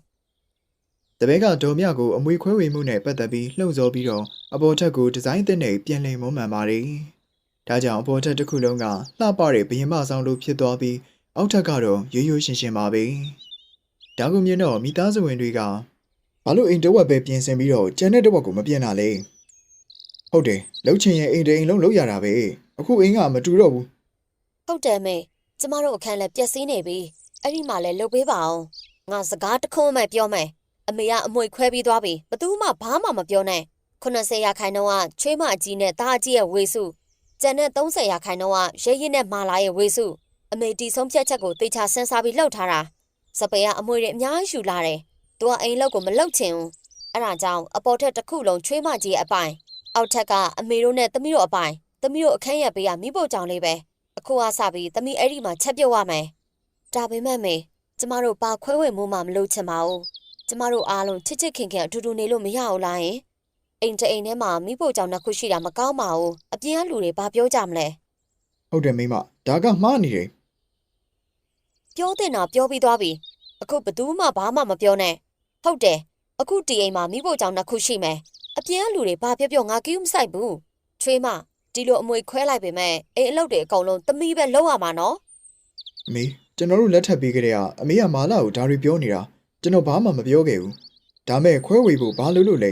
S2: ။
S1: တပည့်ကဒုံမြကိုအမွေခွဲဝေမှုနဲ့ပတ်သက်ပြီးလှုံ့ဆော်ပြီးတော့အပေါ်ထက်ကိုဒီဇိုင်းအသစ်နဲ့ပြန်လည်မွမ်းမံပါတယ်။ဒါကြောင့်အပေါ်ထက်တစ်ခုလုံးကလှပတဲ့ဘရင်မဆောင်လိုဖြစ်သွားပြီးအောက်ထက်ကတော့ရိုးရိုးရှင်းရှင်းပါပဲ။ ဒါကိုမြင်တော့မိသားစုဝင်တွေကဘာလို့အိမ်တဝက်ပဲပြင်ဆင်ပြီးတော့ကျန်တဲ့တဝက်ကိုမပြင်တာလဲ။ဟုတ်တယ်လှုပ်ချင်ရင်အိမ်တစ်အိမ်လုံးလှုပ်ရတာပဲ။အခုအိမ်ကမတူတော့ဘူး
S2: ဟုတ်တယ်မေကျမတို့အခန်းလည်းပျက်စီးနေပြီအဲ့ဒီမှာလည်းလှုပ်ပေးပါအောင်ငါစကားတစ်ခွန်းမှပြောမယ်အမေကအမွေခွဲပြီးသွားပြီဘသူမှဘာမှမပြောနဲ့90ရာခိုင်နှုန်းကချွေးမအကြီးနဲ့တာအကြီးရဲ့ဝေစုကျန်တဲ့30ရာခိုင်နှုန်းကရဲရဲနဲ့မာလာရဲ့ဝေစုအမေတီဆုံးဖြတ်ချက်ကိုတေချာစင်စားပြီးလှုပ်ထားတာ စပယ်ကအမွေတွေအများကြီးယူလာတယ်သူကအိမ်လောက်ကိုမလှုပ်ချင်ဘူးအဲ့ဒါကြောင့်အပေါ်ထက်တစ်ခုလုံးချွေးမကြီးရဲ့အပိုင်အောက်ထက်ကအမေတို့နဲ့သမီးတို့အပိုင်သမီးတို့အခန်းရဲ့ဘေးကမိဖို့ကြောင်လေးပဲအခုကစပြီးသမီးအဲ့ဒီမှာချက်ပြုတ်ရမယ်။ဒါပေမဲ့မေကျမတို့ပါခွဲဝေမှုမှမလုပ်ချင်ပါဘူး။ကျမတို့အားလုံးချစ်ချစ်ခင်ခင်အတူတူနေလို့မရဘူးလားယင်။အိမ်တစ်အိမ်ထဲမှာမိဖို့ကြောင့်နှစ်ခုရှိတာမကောင်းပါဘူး။အပြင်ကလူတွေဘာပြောကြမလဲ။
S1: ဟုတ်တယ်မိမဒါကမှားနေတယ်။
S2: ပြောတင်တာပြောပြီးသွားပြီ။အခုဘသူမှဘာမှမပြောနဲ့။ဟုတ်တယ်။အခုဒီအိမ်မှာမိဖို့ကြောင့်နှစ်ခုရှိမယ်။အပြင်ကလူတွေဘာပြောပြောငါကိူးမဆိုင်ဘူး။ချွေးမဒီလိုအမွေခွဲလိုက်ပေမဲ့အိမ်အလုပ်တွေအကုန်လုံးသမီးပဲလုပ်ရမှာနော်။။
S1: အမေကျွန်တော်တို့လက်ထပ်ပေးကြတဲ့ကအမေကမာလာကိုဒါတွေပြောနေတာကျွန်တော်ဘာမှမပြောခဲ့ဘူး။ဒါမဲ့ခွဲဝေဖို့ဘာလို့လို့လဲ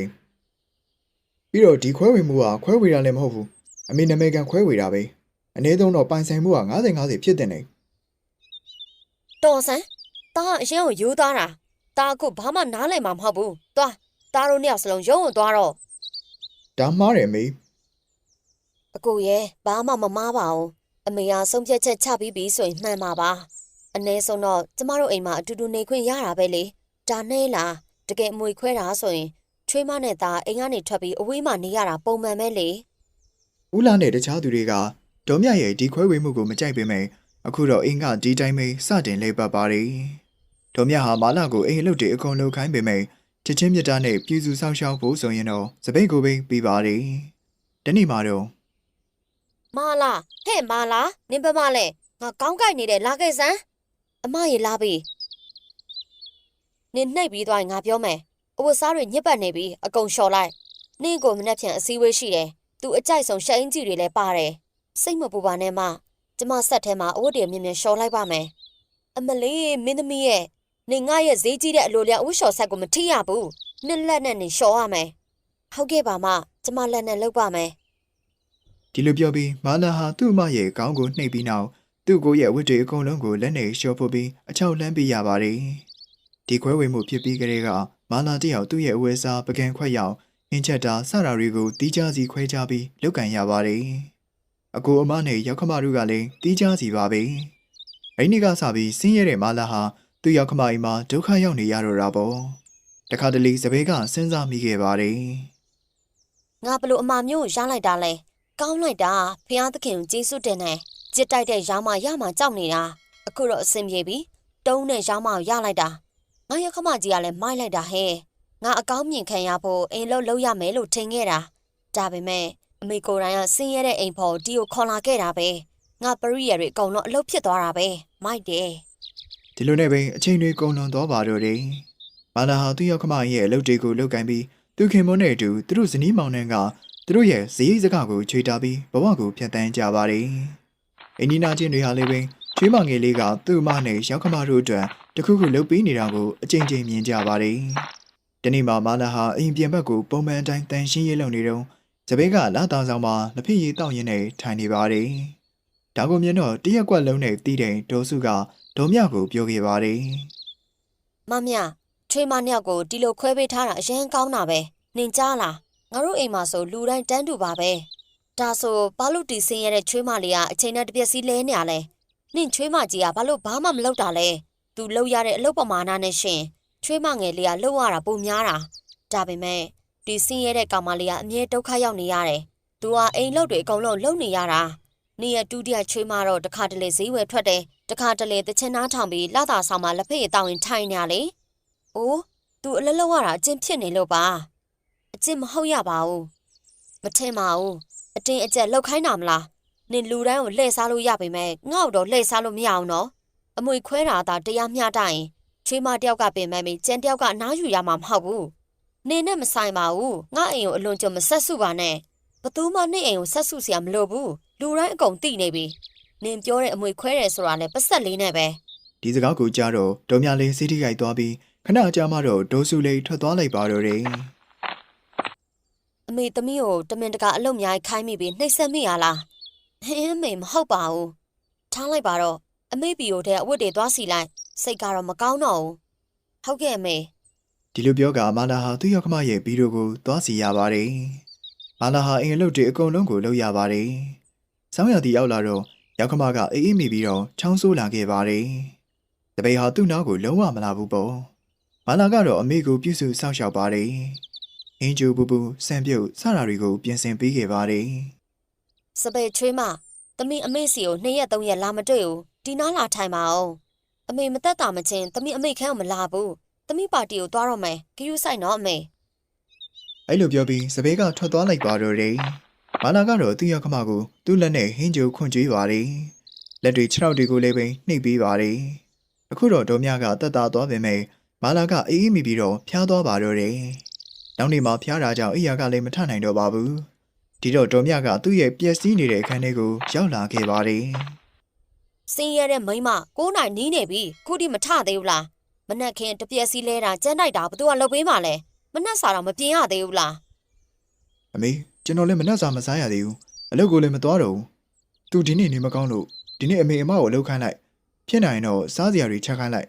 S1: ။ပြီးတော့ဒီခွဲဝေမှုကခွဲဝေတာလည်းမဟုတ်ဘူး။အမေနာမည်ကန်ခွဲဝေတာပဲ။အနည်းဆုံးတော့ပိုင်ဆိုင်မှုက90 50ဖြစ်တဲ့နေ
S2: တော်ဆန်းတာအရင်ကိုယူသွားတာတာအခုဘာမှနားလည်မှာမဟုတ်ဘူးသွားတာတို့နှစ်ယောက်စလုံးရုံးကိုသွားတော့။
S1: ဒါမှားတယ်အမေ
S2: အကိုရဲ့ဘာမှမမားပါဘူးအမေကဆုံးဖြတ်ချက်ချပြီးပြီဆိုရင်မှန်ပါပါအ ਨੇ ဆုံးတော့ကျမတို့အိမ်မှာအတူတူနေခွင့်ရတာပဲလေဒါနဲ့လားတကယ်အမွေခွဲတာဆိုရင်ချွေးမနဲ့သားအိမ်ကနေထွက်ပြီးအဝေးမှာနေရတာပုံမှန်ပဲလေ။
S1: ဦးလာနဲ့တခြားသူတွေကဒေါ်မြရဲ့ဒီခွဲဝေမှုကိုမကြိုက်ပေမဲ့ အခုတော့အင်းကဒီတိုင်းပဲစတင်လေးပတ်ပါတယ်။ဒေါ်မြဟာမာလာကိုအိမ်အလုပ်တွေအကုန်လုပ်ခိုင်းပေမဲ့ချစ်ချင်းမြတ်တာနဲ့ပြည်သူဆောင်ရှောက်ဖို့ဆိုရင်တော့စပိတ်ကိုပဲပြီးပါတယ်။တနေ့မှာတော့
S2: မာလာဟဲ့မာလာနင်ဘမလဲငါကောင်းကြိုက်နေတယ်လာခဲ့စမ်းအမရေလာပြီနင်နှိပ်ပြီးသွားရင်ငါပြောမယ်အဝတ်စားတွေညစ်ပတ်နေပြီအကုန်လျှော်လိုက်နင့်ကိုမနှက်ဖြန်အစည်းအဝေးရှိတယ်သူအကြိုက်ဆုံးရှက်အင်ကြီးတွေလည်းပါတယ်စိတ်မပူပါနဲ့မ ကျမဆက်ထဲမှာအဝတ်တွေမြင်မြင်လျှော်လိုက်ပါမယ်အမလေးမင်းသမီးရဲ့နင်ငါရဲ့ဈေးကြီးတဲ့အလိုလျောက်အဝတ်လျှော်ဆက်ကိုမထိရဘူးနှစ်လက်နဲ့နင်လျှော်ရမယ်ဟုတ်ကဲ့ပါမကျမလက်နဲ့လုပ်ပါမယ်
S1: ဒီလိုပြောပြီးမာလာဟာသူ့အမရဲ့ခေါင်းကိုနှိပ်ပြီးနောက်သူ့ကိုယ်ရဲ့ဝတ်တွေအကုန်လုံးကိုလက်နဲ့လျှော်ဖို့ပြီးအချောက်လှမ်းပေးရပါတယ်ဒီခွဲဝေမှုဖြစ်ပြီးကလေးကမာလာတယောက်သူ့ရဲ့အဝယ်စားပကံခွက်ရောက်အင်းချက်တာစတာတွေကိုတီးခြားစီခွဲခြားပြီးလုပ်ကန်ရပါတယ် အကိုအမနဲ့ရောက်ခမတို့ကလည်းတီးခြားစီပါပဲအဲ့ဒီကစပြီးဆင်းရဲတဲ့မာလာဟာသူ့ရောက်ခမအိမ်မှာဒုက္ခရောက်နေရတော့တာပေါ့တခါတလေစပယ်ကစဉ်းစားမိခဲ့ပါတယ်
S2: ငါဘလို့အမာမျိုးကိုရလိုက်တာလဲကောင်းလိုက်တာဖះသခင်ကိုကျေးဇူးတင်တယ်ကြစ်တိုက်တဲ့ရောင်းမရမှကြောက်နေတာအခုတော့အဆင်ပြေပြီတုံးနဲ့ရောင်းမကိုရလိုက်တာငါရခမကြီးကလည်းမိုက်လိုက်တာဟဲ့ငါအကောင်းမြင်ခံရဖို့အိမ်လုံးလုံးရမယ်လို့ထင်ခဲ့တာဒါပေမဲ့ အမေကိုယ်တိုင်ကဆင်းရဲတဲ့အိမ်ဖော်တီကိုခေါ်လာခဲ့တာပဲငါပရိယာတွေအကုန်လုံးအလုပ်ဖြစ်သွားတာပဲမိုက်တယ်
S1: ဒီလိုနဲ့ပဲအချိန်တွေကုန်လွန်သွားပါတော့တယ်။မာလာဟာသူ့ရောက်ခမရဲ့အလုပ်တွေကိုလုပ်ကိုင်ပြီးသူခင်မွန်းနဲ့အတူသူတို့ဇနီးမောင်နှံကသူတို့ရဲ့ဇီးစကားကိုချွေတာပြီးဘဝကိုဖျက်ဆီးကြပါတယ်။အင်းနီနာချင်းတွေဟာလည်းပဲချွေးမငယ်လေးကသူ့အမနဲ့ရောက်ခမတို့အတွက်တခုခုလုပ်ပေးနေတာကိုအချိန်ချင်းမြင်ကြပါတယ်။ဒီနေ့မှာမာလာဟာအိမ်ပြင်ဘက်ကိုပုံမှန်အတိုင်းတန်ရှင်းရေးလုပ်နေတော့ စပင်းကလာတောင်ဆောင်မှာလက်ဖက်ရည်တောက်ရင်းနဲ့ထိုင်နေပါတယ်။ဒါကိုမြင်တော့တရက်ကွက်လုံးနဲ့တီးတဲ့ဒေါ်စုကဒေါ်မြကိုပြောခဲ့ပါတယ်။
S2: မမထွေးမနှစ်ယောက်ကိုဒီလိုခွဲပေးထားတာအရင်ကောင်းတာပဲနင်ကြားလားငါတို့အိမ်မှာဆိုလူတိုင်းတန်းတူပါပဲဒါဆိုဘာလို့တီစင်းရတဲ့ချွေးမလေးကအချိန်နဲ့တစ်ပြက်စီးလဲနေရလဲနင်ချွေးမကြီးကဘာလို့ဘာမှမလုပ်တာလဲသူလှုပ်ရတဲ့အလုပ်ပမာဏနဲ့ရှင်ချွေးမငယ်လေးကလှုပ်ရတာပုံများတာဒါပေမဲ့ တီစင်းရတဲ့ကောင်မလေးကအမြဲဒုက္ခရောက်နေရတယ်သူကအိမ်လုပ်တွေအကုန်လုံးလုပ်နေရတာနေရတူတရချွေးမတော့တခါတလေဈေးဝယ်ထွက်တယ်တခါတလေတချင်နားထောင်ပြီးလာတာဆောင်မှာလက်ဖက်ရည်တောင်းရင်ထိုင်နေရလေ။အိုး तू အလလုံးရတာအကျင့်ဖြစ်နေလို့ပါ။အကျင့်မဟုတ်ရပါဘူး။မထင်ပါဘူး။အတင်းအကျပ်လောက်ခိုင်းတာမလား။နင်လူတိုင်းကိုလှည့်စားလို့ရပေမဲ့ငါ့ကိုတော့လှည့်စားလို့မရအောင်နော်။အမွေခွဲတာသာတရားမျှတရင်ချွေးမတယောက်ကပင်မဲ့ပြီးကျန်တယောက်ကအနားယူရမှာမဟုတ်ဘူး။ နင်နဲ့မဆိုင်ပါဘူး။ငါအိမ်ကိုအလွန်ကြုံမဆက်စုပါနဲ့။ဘသူမှနင့်အိမ်ကိုဆက်စုစရာမလိုဘူး။လူတိုင်းအကုန်သိနေပြီ။နင်ပြောတဲ့အမွေခွဲတယ်ဆိုတာလည်းပတ်ဆက်လေးနဲ့ပဲ
S1: ဒီစကားကိုကြားတော့ဒေါ်မြလေးစိတ်ထိခိုက်သွားပြီးခဏကြာမှတော့ဒေါ်စုလေးထွက်သွားလိုက်ပါတော့တယ်
S2: အမေသမီးကိုတမင်တကာအလုပ်များကြီးခိုင်းမိပြီးနှိပ်စက်မိရလားဟင်းအမေမဟုတ်ပါဘူးထားလိုက်ပါတော့အမေပီကိုတဲ့အဝတ်တွေသွားစီလိုက်စိတ်ကတော့မကောင်းတော့ဘူးဟုတ်ကဲ့အမေ
S1: ဒီလိုပြောကမာလာဟာသူ့ရောက်ခမရဲ့ဘီရိုကိုသွားစီရပါတယ်မာလာဟာအင်အလုပ်တွေအကုန်လုံးကိုလုပ်ရပါတယ်ဆောင်းရသည်ရောက်လာတော့ရောက်ခမကအေးအေးမိပြီးတော့ချောင်းဆိုးလာခဲ့ပါတယ်တပည့်ဟာသူ့နောက်ကိုလုံးဝမလာဘူးပေါ့မာလာကတော့အမေကိုပြုစုစောင့်ရှောက်ပါတယ်အင်းကျူပူပူစံပြုတ်စတာတွေကိုပြင်ဆင်ပေးခဲ့ပါတယ်
S2: စပယ်ချွေးမသမီးအမေစီကိုနှစ်ရက်သုံးရက်လာမတွေ့ဘူးဒီနားလာထိုင်ပါအောင်အမေမသက်တာမချင်းသမီးအမေခန်းကိုမလာဘူး သမီးပါတီကိုသွားတော့မယ်ဂယူဆိုင်တော့အမေ
S1: အဲ့လိုပြောပြီးစပယ်ကထွက်သွားလိုက်ပါတော့တယ်မာလာကတော့သူ့ရောက်ခမကိုသူ့လက်နဲ့ဟင်းကျူခွန်ကျွေးပါတယ်လက်တွေခြေထောက်တွေကိုလည်းပဲနှိပ်ပေးပါတယ်အခုတော့ဒေါ်မြကတက်တာသွားပေမဲ့မာလာကအေးအေးမိပြီးတော့ဖျားသွားပါတော့တယ်နောက်နေ့မှာဖျားတာကြောင့်အိယာကလည်းမထနိုင်တော့ပါဘူးဒီတော့ဒေါ်မြကသူ့ရဲ့ပျက်စီးနေတဲ့အခန်းထဲကိုရောက်လာခဲ့ပါတယ်
S2: စင်းရဲတဲ့မိန်းမ9နိုင်နီးနေပြီခုထိမထသေးဘူးလားမ နက်ခင်းတပြက်စီလဲတာကြမ်းတိုက်တာဘသူကလုပ်ပေးမှလဲမနှက်စာတော့မပြင်းရသေးဘူးလား
S1: အမေကျွန်တော်လည်းမနှက်စာမစားရသေးဘူးအလုပ်ကိုလည်းမသွားတော့ဘူးသူဒီနေ့နေမကောင်းလို့ဒီနေ့အမေအမကိုအလုပ်ခိုင်းလိုက်ဖြစ်နိုင်ရင်တော့စားစရာတွေချက်ခိုင်းလိုက်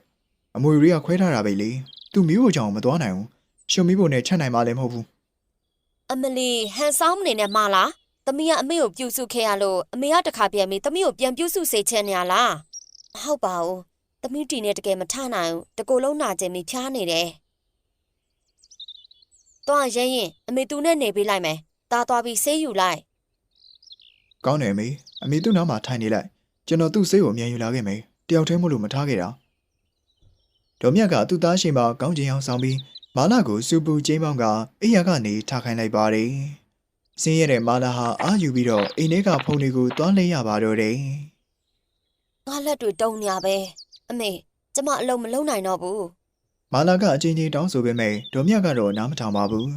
S1: အမွေတွေကခွဲထားတာပဲလေသူမိဖို့ကြောင့်မသွားနိုင်ဘူးရှုံမိဖို့နဲ့ချက်နိုင်မှလည်းမဟုတ်ဘူး
S2: အမလီဟန်ဆောင်မနေနဲ့မလားသမီးကအမေကိုပြုစုခဲ့ရလို့အမေကတခါပြန်ပြီးသမီးကိုပြန်ပြုစုစေချင်နေရလားမဟုတ်ပါဘူး သမီးတီနဲ့တကယ်မထနိုင်ဘူးတကူလုံးနာကျင်ပြီးဖျားနေတယ်တော့ရဲရင်အမေသူနဲ့နေပေးလိုက်မယ်တားသွားပြီးဆေးယူလိုက်
S1: ကောင်းတယ်အမေအမေသူ့နောက်မှာထိုင်နေလိုက်ကျွန်တော်သူ့စိတ်ကိုအမြန်ယူလာခဲ့မယ်တယောက်တည်းမို့လို့မထားခဲ့တာဒေါ်မြတ်ကသူ့သားရှိမှကောင်းကျင်အောင်ဆောင်ပြီးမာလာကိုစူပူကျင်းပေါင်းကအိယာကနေထားခိုင်းလိုက်ပါတယ်ဆင်းရဲတဲ့မာလာဟာအာယူပြီးတော့အိမ်ထဲကဖုန်တွေကိုတွားလဲရပါတော့တယ်
S2: ငါလက်တွေတုံနေရပဲ အမေကျမအလုံးမလုံးနိုင်တော့ဘူး
S1: မာလာကအချင်းချင်းတောင်းဆိုပေမဲ့ဒေါ်မြတ်ကတော့နားမထောင်ပါဘူး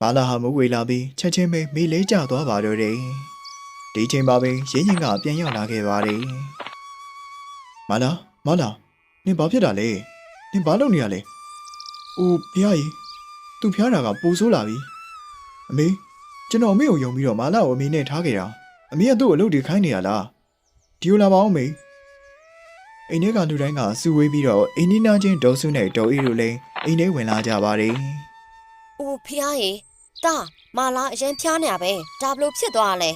S1: မာလာဟာမဝေလာပြီးချက်ချင်းပဲမိလေးကျသွားပါတော့တယ်ဒီချိန်ပါပဲရင်းရင်ကပြန်ရောက်လာခဲ့ပါတယ်မာလာမာလာနင်ဘာဖြစ်တာလဲနင်ဘာလုပ်နေရလဲအိုးဖះကြီးသူဖះတာကပူဆိုးလာပြီအမေကျွန်တော်အမေကိုယုံပြီးတော့မာလာကိုအမေနဲ့ထားခဲ့တာအမေကသူ့ကိုအလုပ်တွေခိုင်းနေရလားဒီလိုလာပါအောင်မေ အိမ်ထဲကလူတိုင်းကစုဝေးပြီးတော့အိမ်နီးနားချင်းဒေါ်စုနဲ့ဒေါ်အေးတို့လည်းအိမ်ထဲဝင်လာကြပါတယ်။
S2: အိုးဖျားရေတာမာလာအရင်ဖျားနေရပဲဒါဘလို့ဖြစ်သွားလဲ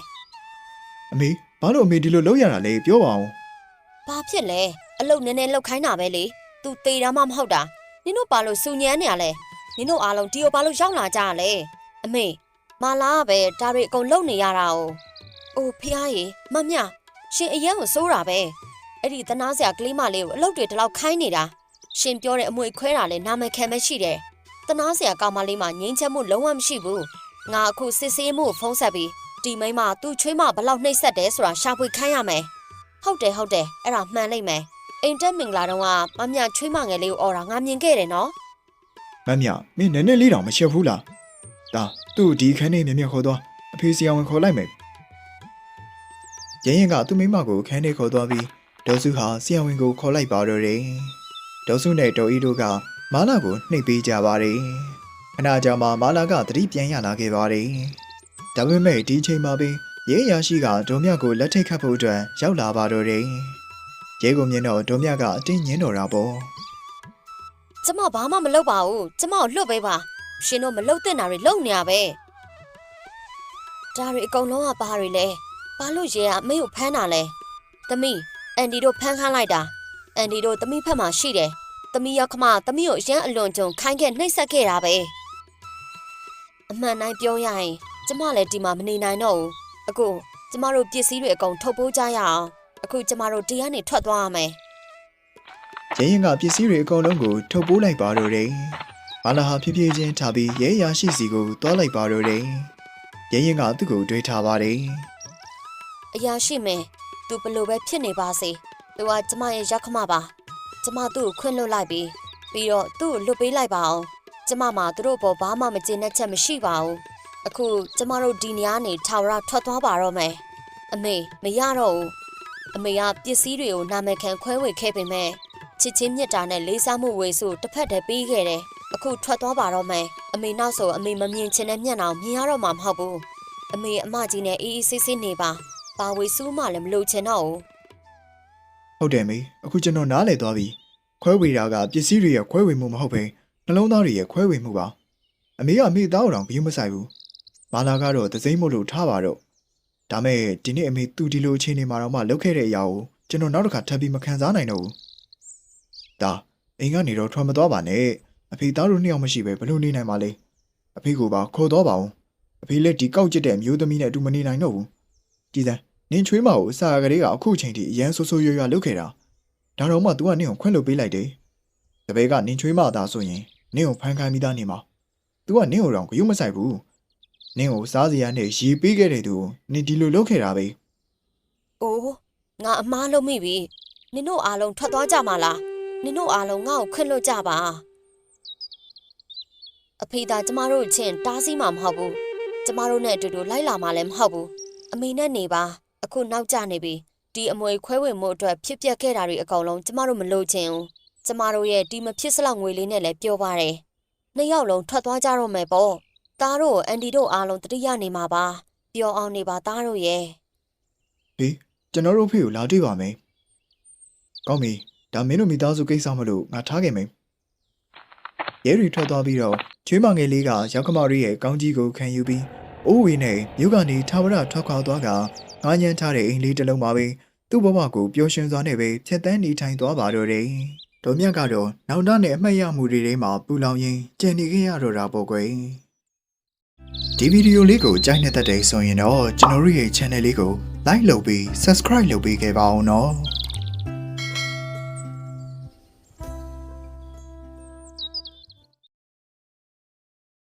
S1: အမေဘာလို့အမေဒီလိုလုပ်ရတာလဲပြောပါအောင်။
S2: ဘာဖြစ်လဲအလုတ်နည်းနည်းလောက်ခိုင်းတာပဲလေ။ तू တေတာမှမဟုတ်တာ။နင်တို့ဘာလို့စူညမ်းနေရလဲ။နင်တို့အားလုံးဒီကိုဘာလို့ရောက်လာကြရလဲ။အမေမာလာကပဲဒါတွေအကုန်လုံနေရတာ哦။အိုးဖျားရေမမြရှင်အရင်ကိုစိုးတာပဲ။ အဲ့ဒီတနာစရာကလေးမလေးကိုအလုတ်တွေတလောက်ခိုင်းနေတာ။ရှင်ပြောတဲ့အမွေခွဲတာလဲနာမည်ခံပဲရှိတယ်။တနာစရာကောင်မလေးမှငိမ့်ချက်မှုလုံးဝမရှိဘူး။ငါအခုစစ်ဆေးမှုကိုဖုံးဆက်ပြီးဒီမိန်းမသူ့ချွေးမဘလောက်နှိပ်စက်တယ်ဆိုတာရှာဖွေခိုင်းရမယ်။ဟုတ်တယ်ဟုတ်တယ်အဲ့ဒါမှန်လိမ့်မယ်။အိမ်တက်မင်္ဂလာတုန်းကမမြချွေးမငယ်လေးကိုအော်တာငါမြင်ခဲ့တယ်နော်
S1: မမ်မြမင်းနည်းနည်းလေးတောင်မရှက်ဘူးလားဒါသူ့ကိုဒီခန်းထဲမြင်မြင်ခေါ်သွားအဖေစီအောင်ဝင်ခေါ်လိုက်မယ်ရရင်ကသူ့မိမကိုခန်းထဲခေါ်သွားပြီး ဒေါ်စုဟာစီအောင်ဝင်ကိုခေါ်လိုက်ပါတော့တယ်ဒေါ်စုနဲ့ဒေါ်အီတို့ကမာလာကိုနှိပ်ပေးကြပါတယ်ခဏကြာမှမာလာကသတိပြန်ရလာခဲ့ပါတယ်ဒါပေမဲ့ဒီချိန်မှာပင်ရဲရရှိကဒေါ်မြကိုလက်ထိတ်ခတ်ဖို့အတွက်ရောက်လာပါတော့တယ်ရဲကိုမြင်တော့ဒေါ်မြကအတင်းညင်းတော်တာပေါ့။
S2: ကျမဘာမှမလုပ်ပါဘူး။ကျမကိုလွတ်ပေးပါ။ရှင်တို့မလုပ်တဲ့နာတွေလုပ်နေရပဲ။ဒါတွေအကုန်လုံးကဘာတွေလဲ။ဘာလို့ရဲကအမေကိုဖမ်းတာလဲ။သမီး အန်ဒီတို့ဖမ်းခိုင်းလိုက်တာ။အန်ဒီတို့သမီးဖက်မှာရှိတယ်။သမီးရောက်ခမသမီးကိုအရန်အလွန်ကြုံခိုင်းခဲ့နှိပ်စက်ခဲ့တာပဲ။အမှန်တိုင်းပြောရရင် ကျမလည်းဒီမှာမနေနိုင်တော့ဘူး။အခုကျမတို့ပစ္စည်းတွေအကုန်ထုတ်ပိုးကြရအောင်။အခုကျမတို့ဒီကနေထွက်သွားရမယ်။
S1: ရဲရင်ကပစ္စည်းတွေအကုန်လုံးကိုထုတ်ပိုးလိုက်ပါတော့တယ်။မာလာဟာဖြည်းဖြည်းချင်းထားပြီးရဲရရှိစီကိုတွားလိုက်ပါတော့တယ်။ရဲရင်ကသူ့ကိုတွေးထားပါတယ်
S2: အရာရှိမယ် သူဘလို့ပဲဖြစ်နေပါစေသူကကျမရဲ့ရောက်ခမပါကျမသူ့ကိုခွင့်လွတ်လိုက်ပြီးပြီးတော့သူ့ကိုလွတ်ပေးလိုက်ပါအောင်ကျမမှာသူတို့ဘောဘာမှမကျေနပ်ချက်မရှိပါဘူးအခုကျမတို့ဒီနေရာနေထာဝရထွက်သွားပါတော့မယ်အမေမရတော့ဘူးအမေကပစ္စည်းတွေကိုနာမည်ခံခွဲဝေခဲ့ပေမဲ့ချစ်ချင်းမြတ်တာနဲ့လေးစားမှုဝေစုတစ်ဖက်တည်းပေးခဲ့တယ်အခုထွက်သွားပါတော့မယ်အမေနောက်ဆိုအမေမမြင်ချင်တဲ့မျက်နှာကိုမြင်ရတော့မှာမဟုတ်ဘူးအမေအမကြီးနဲ့အေးအေးဆေးဆေးနေပါ ပါဝေစူးမှလည်းမလို့ချင်တော့ဘူး။
S1: ဟုတ်တယ်မေ။အခုကျွန်တော်နားလည်သွားပြီ။ခွဲဝေတာကပစ္စည်းတွေရဲ့ခွဲဝေမှုမဟုတ်ဘဲနှလုံးသားတွေရဲ့ခွဲဝေမှုပါ။အမေကအမေသားကိုတောင်ဘီးမဆိုင်ဘူး။မာလာကတော့သစိမ့်မို့လို့ထားပါတော့။ဒါမဲ့ဒီနေ့အမေသူဒီလိုအခြေအနေမှာတော့မှလုပ်ခဲ့တဲ့အရာကိုကျွန်တော်နောက်တစ်ခါထပ်ပြီးမခံစားနိုင်တော့ဘူး။ဒါအိမ်ကနေတော့ထွက်မသွားပါနဲ့။အဖေသားတို့နှစ်ယောက်မရှိပဲဘယ်လိုနေနိုင်မှာလဲ။အဖေကိုပါခေါ်တော့ပါအောင်။အဖေလည်းဒီကောက်ကျစ်တဲ့အမျိုးသမီးနဲ့အတူမနေနိုင်တော့ဘူး။ကြည်စမ်း နင်းချွေးမကိုအစာကလေးကအခုချိန်ထိအရန်ဆိုးဆိုးရွားရွားလုပ်ခဲ့တာဒါတော့မှ तू ကနင်းကိုခွင့်လို့ပေးလိုက်တယ်တပည့်ကနင်းချွေးမသားဆိုရင်နင်းကိုဖမ်းခိုင်းမိသားနေမှာ तू ကနင်းကိုတော့ဂရုမစိုက်ဘူးနင်းကိုစားစရာနဲ့ရေပေးခဲ့တဲ့သူကိုနင်းဒီလိုလုပ်ခဲ့တာပဲ။
S2: အိုးငါအမားလုံးမိပြီ။နင်တို့အားလုံးထွက်သွားကြမှာလား။နင်တို့အားလုံးငါ့ကိုခွင့်လွှတ်ကြပါ။အဖေသာကျမတို့အချင်းတားဆီးမှာမဟုတ်ဘူး။ကျမတို့နဲ့အတူတူလိုက်လာမှာလည်းမဟုတ်ဘူး။အမေနဲ့နေပါ။ အခုနောက်ကျနေပြီ။ဒီအမွေခွဲဝေမှုအတွက်ဖြစ်ပျက်ခဲ့တာတွေအကုန်လုံးကျမတို့မလို့ချင်ဘူး။ကျမတို့ရဲ့ဒီမဖြစ်စလောက်ငွေလေးနဲ့လည်းပြောပါတယ်။နှစ်ယောက်လုံးထွက်သွားကြတော့မယ်ပေါ့။သားတို့အန်ဒီတို့အားလုံးတတိယနေမှာပါ။ပျော်အောင်နေပါသားတို့ရဲ့
S1: ဟေးကျွန်တော်တို့ဖေကိုလာတွေ့ပါမယ်ကောင်းပြီဒါမင်းတို့မိသားစုကိစ္စမလို့ငါထားခဲ့မယ်ရဲရီထွက်သွားပြီးတော့ချွေးမငယ်လေးကရောက်ခမရီရဲ့ကောင်းကြီးကိုခံယူပြီးအိုးဝေနဲ့မြို့ကနေထာဝရထွက်ခွာသွားက ငားညမ်းထားတဲ့အိမ်လေးတစ်လုံးမှာပဲသူ့ဘဝကိုပျော်ရွှင်စွာနဲ့ပဲဖြတ်တန်းနေထိုင်သွားပါတော့တယ်။ဒေါ်မြတ်ကတော့နောက်တနဲ့အမှတ်ရမှုတွေထဲမှာပူလောင်ရင်းကြံနေခဲ့ရတော့တာပေါ့ကွယ်။ဒီဗီဒီယိုလေးကိုကြိုက်နေတဲ့တဲ့ဆိုရင်တော့ကျွန်တော်တို့ရဲ့ channel လေးကို like လုပ်ပြီး subscribe လုပ်ပေးခဲ့ပါအောင်နော်။